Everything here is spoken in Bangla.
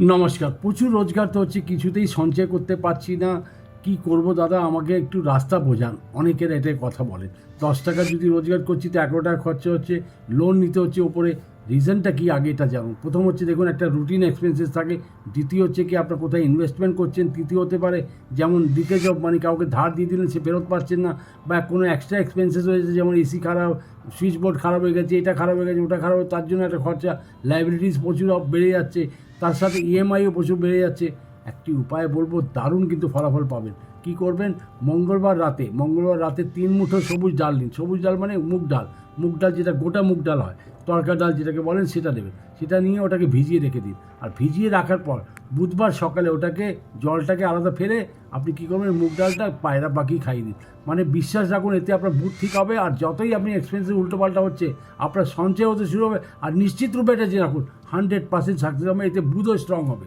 নমস্কার। প্রচুর রোজগার তো হচ্ছে, কিছুতেই সঞ্চয় করতে পারছি না। কি করব দাদা, আমাকে একটু রাস্তা বোঝান। অনেকের এটাই কথা বলে। দশ টাকা যদি রোজগার করছি, তো এগারো টাকা খরচা হচ্ছে। লোন নিতে হচ্ছে ওপরে। রিজনটা কি আগে এটা জানুন। প্রথম হচ্ছে দেখুন, একটা রুটিন এক্সপেন্সেস থাকে। দ্বিতীয় হচ্ছে কি আপনার কোথায় ইনভেস্টমেন্ট করছেন, তৃতীয় হতে পারে, যেমন লিকেজ অফ মানে কাউকে ধার দিয়ে দিলেন, সে ফেরত পাচ্ছেন না, বা কোনো এক্সট্রা এক্সপেন্সেস হয়েছে, যেমন এসি খারাপ সুইচ বোর্ড খারাপ হয়ে গেছে, এটা খারাপ হয়ে গেছে, ওটা খারাপ হয়ে তার জন্য একটা খরচা। লাইবিলিটিস প্রচুর বেড়ে যাচ্ছে, তার সাথে ইএমআইও প্রচুর বেড়ে যাচ্ছে। একটি উপায় বলব, দারুণ কিন্তু ফলাফল পাবেন। কি করবেন? মঙ্গলবার রাতে মঙ্গলবার রাতে তিন মুঠো সবুজ ডাল নিন। সবুজ ডাল মানে মুগ ডাল। মুগ ডাল যেটা, গোটা মুগ ডাল হয় তরকা ডাল যেটাকে বলেন, সেটা দেবেন। সেটা নিয়ে ওটাকে ভিজিয়ে রেখে দিন। আর ভিজিয়ে রাখার পর বুধবার সকালে ওটাকে, জলটাকে আলাদা ফেলে আপনি কী করবেন, মুগ ডালটা পায়রা পাখি খাইয়ে দিন। মানে বিশ্বাস রাখুন, এতে আপনার বুধ ঠিক হবে আর যতই আপনি এক্সপেন্সিভ উল্টোপাল্টা হচ্ছে, আপনার সঞ্চয় হতে শুরু হবে। আর নিশ্চিত রূপে এটা যে রাখুন হান্ড্রেড পার্সেন্ট সাকসেস হবে, এতে বুধও স্ট্রং হবে।